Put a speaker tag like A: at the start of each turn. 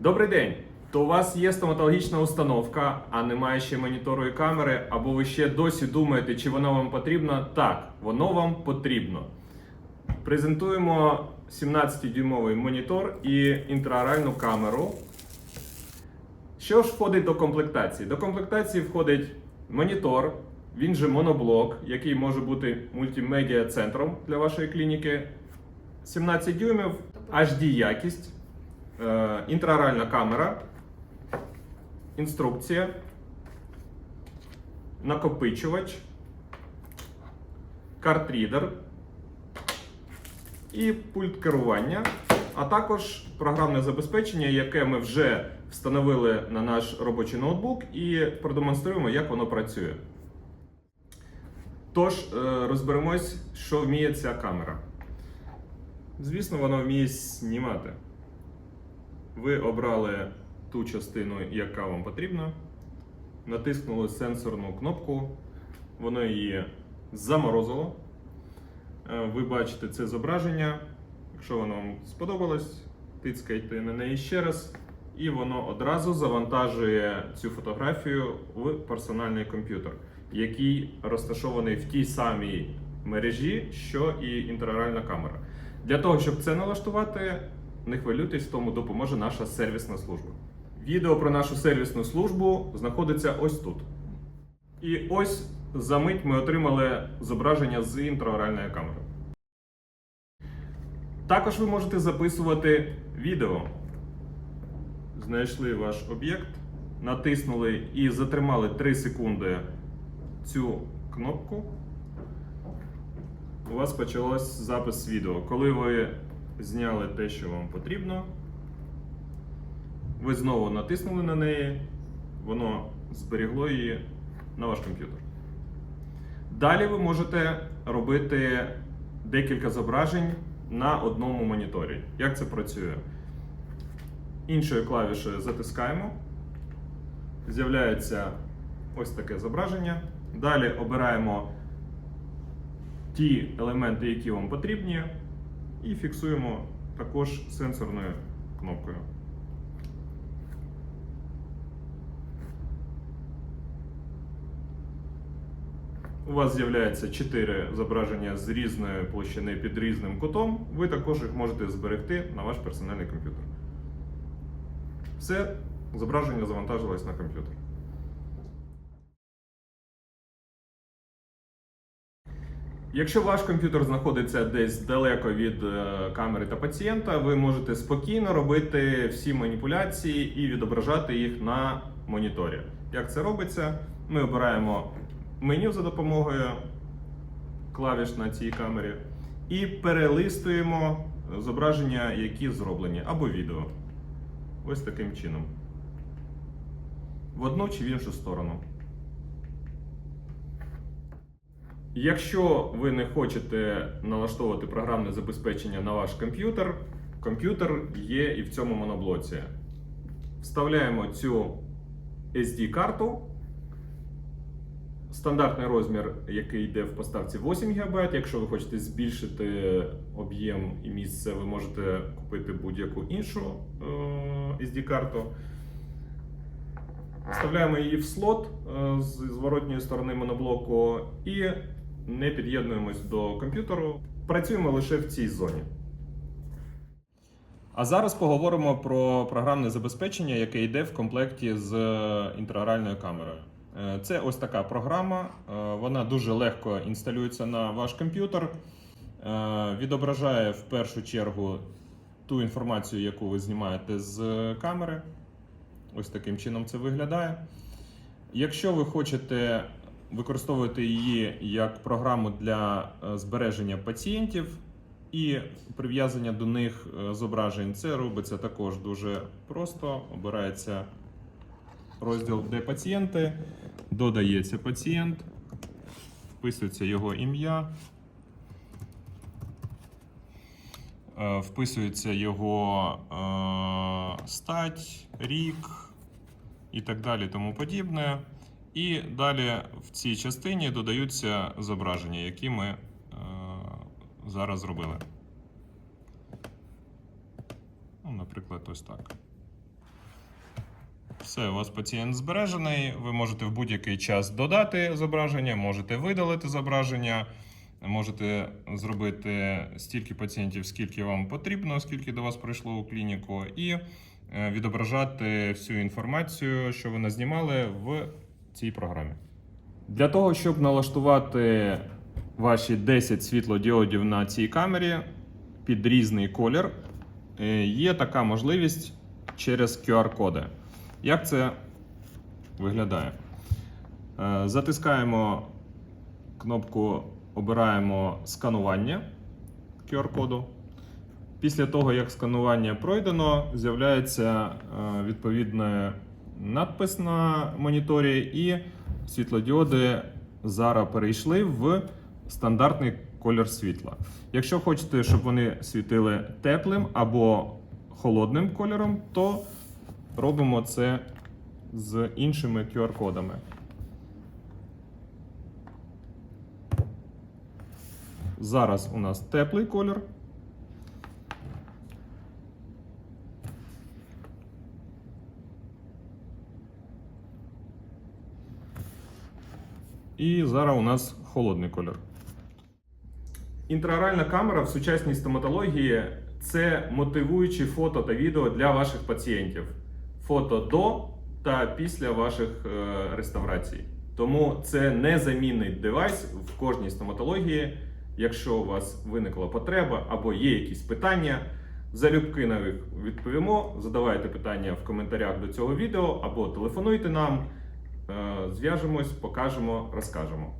A: Добрий день! То у вас є стоматологічна установка, а немає ще монітору і камери, або ви ще досі думаєте, чи воно вам потрібно? Так, воно вам потрібно. Презентуємо 17-дюймовий монітор і інтраоральну камеру. Що ж входить до комплектації? До комплектації входить монітор, він же моноблок, який може бути мультимедіа центром для вашої клініки. 17 дюймів, HD якість, е, інтраоральна камера, інструкція, накопичувач, картрідер і пульт керування, а також програмне забезпечення, яке ми вже встановили на наш робочий ноутбук і продемонструємо, як воно працює. Тож, е, розберемось, що вміє ця камера. Звісно, вона вміє знімати. Ви обрали ту частину, яка вам потрібна, натиснули сенсорну кнопку, воно її заморозило. Е, Ви бачите це зображення. Якщо воно вам сподобалось, тицькайте на неї ще раз, і воно одразу завантажує цю фотографію в персональний комп'ютер, який розташований в тій самій мережі, що і інтраоральна камера. Для того, щоб це налаштувати, не хвилюйтесь, тому допоможе наша сервісна служба. Відео про нашу сервісну службу знаходиться ось тут. І ось за мить ми отримали зображення з інтраоральної камери. Також ви можете записувати відео. Знайшли ваш об'єкт, натиснули і затримали 3 секунди цю кнопку. У вас почалось запис відео. Коли ви зняли те, що вам потрібно, ви знову натиснули на неї, воно зберігло її на ваш комп'ютер. Далі ви можете робити декілька зображень на одному моніторі. Як це працює? Іншою клавішею затискаємо. З'являється ось таке зображення. Далі обираємо ті елементи, які вам потрібні, і фіксуємо також сенсорною кнопкою. У вас з'являється 4 зображення з різної площини під різним кутом. Ви також їх можете зберегти на ваш персональний комп'ютер. Все, зображення завантажилось на комп'ютер. Якщо ваш комп'ютер знаходиться десь далеко від е, камери та пацієнта, ви можете спокійно робити всі маніпуляції і відображати їх на моніторі. Як це робиться? Ми обираємо меню за допомогою клавіш на цій камері і перелистуємо зображення, які зроблені, або відео. Ось таким чином. В одну чи в іншу сторону. Якщо ви не хочете налаштовувати програмне забезпечення на ваш комп'ютер, комп'ютер є і в цьому моноблоці. Вставляємо цю SD-карту. Стандартний розмір, який йде в поставці 8 ГБ. Якщо ви хочете збільшити об'єм і місце, ви можете купити будь-яку іншу е, SD-карту. Вставляємо її в слот е, з зворотньої сторони моноблоку і не під'єднуємось до комп'ютеру. Працюємо лише в цій зоні. А зараз поговоримо про програмне забезпечення, яке йде в комплекті з інтраоральною камерою. Е, Це ось така програма. е, Вона дуже легко інсталюється на ваш комп'ютер. Е, Відображає в першу чергу ту інформацію, яку ви знімаєте з камери. Ось таким чином це виглядає. Якщо ви хочете використовувати її як програму для е, збереження пацієнтів і прив'язання до них е, зображень, це робиться також дуже просто. Обирається розділ, де пацієнти, додається пацієнт, вписується його ім'я. е, Вписується його е, стать, рік і так далі, тому подібне. І далі в цій частині додаються зображення, які ми е, зараз зробили. Ну, наприклад, ось так. Все, у вас пацієнт збережений. Ви можете в будь-який час додати зображення, можете видалити зображення, можете зробити стільки пацієнтів, скільки вам потрібно, скільки до вас прийшло у клініку, і е, відображати всю інформацію, що ви назнімали в цій програмі. Для того, щоб налаштувати ваші 10 світлодіодів на цій камері під різний колір, е, є така можливість через QR-коди. Як це виглядає? Е, Затискаємо кнопку Обираємо сканування QR-коду. Після того, як сканування пройдено, з'являється е, відповідний надпис на моніторі, і світлодіоди зараз перейшли в стандартний колір світла. Якщо хочете, щоб вони світили теплим або холодним кольором, то робимо це з іншими QR-кодами. Зараз у нас теплий колір. І зараз у нас холодний колір. Інтраоральна камера в сучасній стоматології це мотивуючі фото та відео для ваших пацієнтів. Фото до та після ваших е, реставрацій. Тому це незамінний девайс в кожній стоматології. Якщо у вас виникла потреба або є якісь питання, залюбки на них відповімо. Задавайте питання в коментарях до цього відео або телефонуйте нам. Е, Зв'яжемось, покажемо, розкажемо.